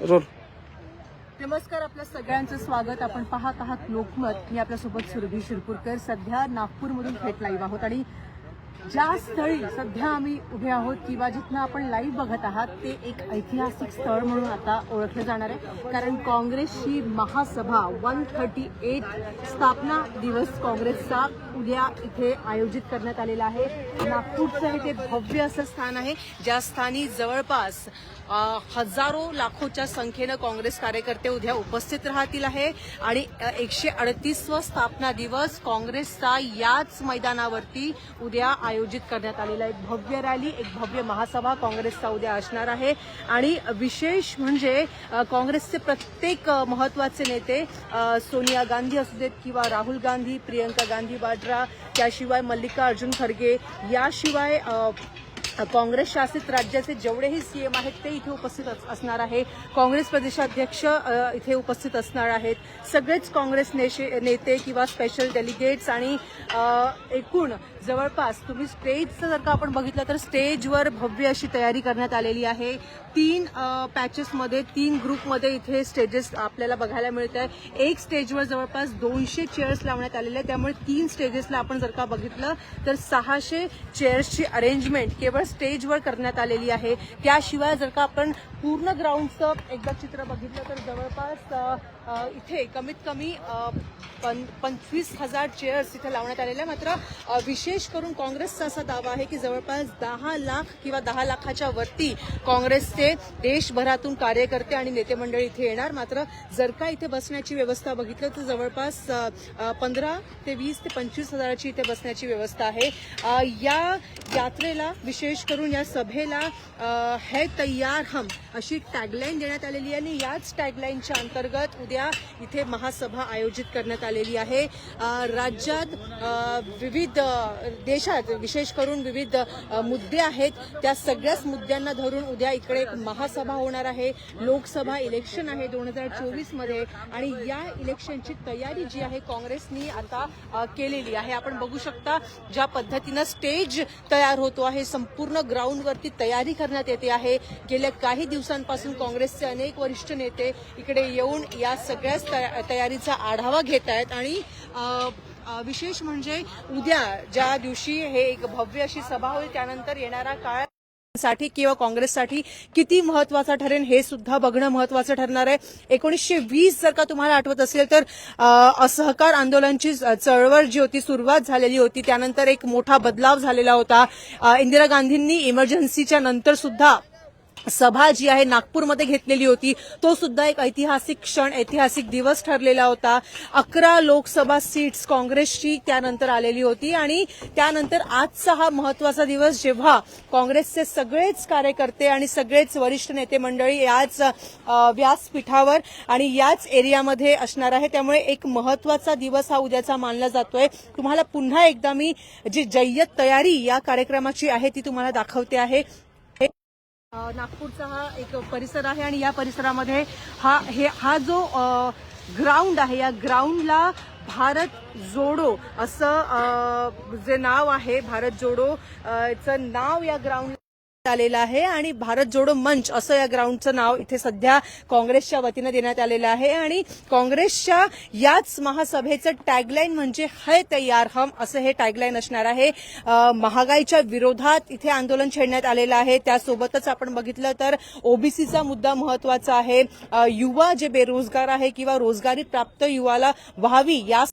Role. नमस्कार आपल्या सगळ्यांचं स्वागत. आपण पाहत आहात लोकमत. मी आपल्यासोबत सुरभी शिरपूरकर. सध्या नागपूरमधून थेट लाईव्ह आहोत आणि ज्या स्थळी सध्या आम्ही उभे आहोत किंवा जिथनं आपण लाईव्ह बघत आहात ते एक ऐतिहासिक स्थळ म्हणून आता ओळखलं जाणार आहे. कारण काँग्रेसची महासभा वन थर्टी एट स्थापना दिवस काँग्रेसचा उद्या इथे आयोजित करण्यात आलेला आहे. नागपूरचं हे ते भव्य असं स्थान आहे ज्या स्थानी जवळपास हजारो लाखोच्या संख्येनं काँग्रेस कार्यकर्ते उद्या उपस्थित राहतील आहे. आणि एकशे अडतीसवं स्थापना दिवस काँग्रेसचा याच मैदानावरती उद्या आयोजित करण्यात आलेला एक भव्य रॅली एक भव्य महासभा काँग्रेसचा उद्या असणार आहे. आणि विशेष म्हणजे काँग्रेसचे प्रत्येक महत्त्वाचे नेते सोनिया गांधी असू देत किंवा राहुल गांधी प्रियंका गांधी वाड्रा त्याशिवाय मल्लिकार्जुन खरगे याशिवाय काँग्रेस शासित राज्याचे जेवढेही सीएम आहेत ते इथे उपस्थित अस- असणार आहे. काँग्रेस प्रदेशाध्यक्ष इथे उपस्थित असणार आहेत. सगळेच काँग्रेस नेशे- नेते किंवा स्पेशल डेलिगेट्स आणि एकूण जवळपास तुम्ही स्टेजचं जर का आपण बघितलं तर स्टेजवर भव्य अशी तयारी करण्यात आलेली आहे. तीन पॅचेसमध्ये तीन ग्रुपमध्ये इथे स्टेजेस आपल्याला बघायला मिळत आहे एक स्टेजवर जवळपास दोनशे चेअर्स लावण्यात आलेले आहे त्यामुळे तीन स्टेजेसला आपण जर का बघितलं तर सहाशे चेअर्सची अरेंजमेंट केवळ स्टेजवर करण्यात आलेली आहे. त्याशिवाय जर का आपण पूर्ण ग्राउंडचं एकदा चित्र बघितलं तर जवळपास इथे कमीत कमी पं पंचवीस हजार चेअर्स इथे लावण्यात आलेल्या आहे. मात्र विशेष करून काँग्रेसचा असा दावा आहे की जवळपास दहा लाख किंवा दहा लाखाच्या वरती काँग्रेसचे देशभरातून कार्यकर्ते आणि नेते मंडळी इथे येणार. मात्र जर का इथे बसण्याची व्यवस्था बघितलं तर जवळपास पंधरा ते वीस ते पंचवीस हजाराची इथे बसण्याची व्यवस्था आहे. या यात्रेला विशेष करून या सभेला है तयार हम अशी टॅगलाईन देण्यात आलेली आहे. आणि याच टॅगलाईनच्या अंतर्गत उद्या इथे महासभा आयोजित करण्यात आलेली आहे. राज्यात विविध देशात विशेष करून विविध मुद्दे आहेत. त्या सगळ्याच मुद्द्यांना धरून उद्या इकडे एक महासभा होणार आहे. लोकसभा इलेक्शन आहे दोन हजार चोवीसमध्ये आणि या इलेक्शनची तयारी जी आहे काँग्रेसनी आता केलेली आहे. आपण बघू शकता ज्या पद्धतीनं स्टेज तयार होतो आहे संपूर्ण पूर्ण ग्राउंडवरती तयारी करण्यात येते आहे. गेल्या काही दिवसांपासून काँग्रेसचे अनेक वरिष्ठ नेते इकडे येऊन या सगळ्याच तया- तयारीचा आढावा घेत आहेत. आणि विशेष म्हणजे उद्या ज्या दिवशी हे एक भव्य अशी सभा होईल त्यानंतर येणारा काळ साठी किंवा काँग्रेससाठी किती महत्त्वाचा ठरेल हे सुद्धा बघणं महत्वाचं ठरणार आहे. एकोणीसशे वीस जर का तुम्हाला आठवत असेल तर असहकार आंदोलनाची चळवळ जी होती सुरुवात झालेली होती त्यानंतर एक मोठा बदलाव झालेला होता. इंदिरा गांधींनी इमर्जन्सीच्या नंतर सुद्धा सभा जी आहे नागपूरमध्ये घेतलेली होती तो सुद्धा एक ऐतिहासिक क्षण ऐतिहासिक दिवस ठरलेला होता. अकरा लोकसभा सीट्स काँग्रेसची त्यानंतर आलेली होती आणि त्यानंतर आजचा हा महत्त्वाचा दिवस जेव्हा काँग्रेसचे सगळेच कार्यकर्ते आणि सगळेच वरिष्ठ नेते मंडळी याच व्यासपीठावर आणि याच एरियामध्ये असणार आहे. त्यामुळे एक महत्त्वाचा दिवस हा उद्याचा मानला जातोय. तुम्हाला पुन्हा एकदा मी जी जय्यत तयारी या कार्यक्रमाची आहे ती तुम्हाला दाखवते आहे. नागपूरचा हा एक परिसर आहे आणि या परिसरामध्ये हा हे हा जो ग्राउंड आहे या ग्राउंडला भारत जोडो असं जे नाव आहे भारत जोडो चं नाव या ग्राउंड आलेलं आहे आणि भारत जोडो मंच असं या ग्राउंडचं नाव इथे सध्या काँग्रेसच्या वतीनं देण्यात आलेलं आहे. आणि काँग्रेसच्या याच महासभेचं टॅगलाईन म्हणजे है तयार हम असं हे टॅगलाईन असणार आहे. महागाईच्या विरोधात इथे आंदोलन छेडण्यात आलेलं आहे. त्यासोबतच आपण बघितलं तर ओबीसीचा मुद्दा महत्त्वाचा आहे. युवा जे बेरोजगार आहे किंवा रोजगारी प्राप्त युवाला व्हावी या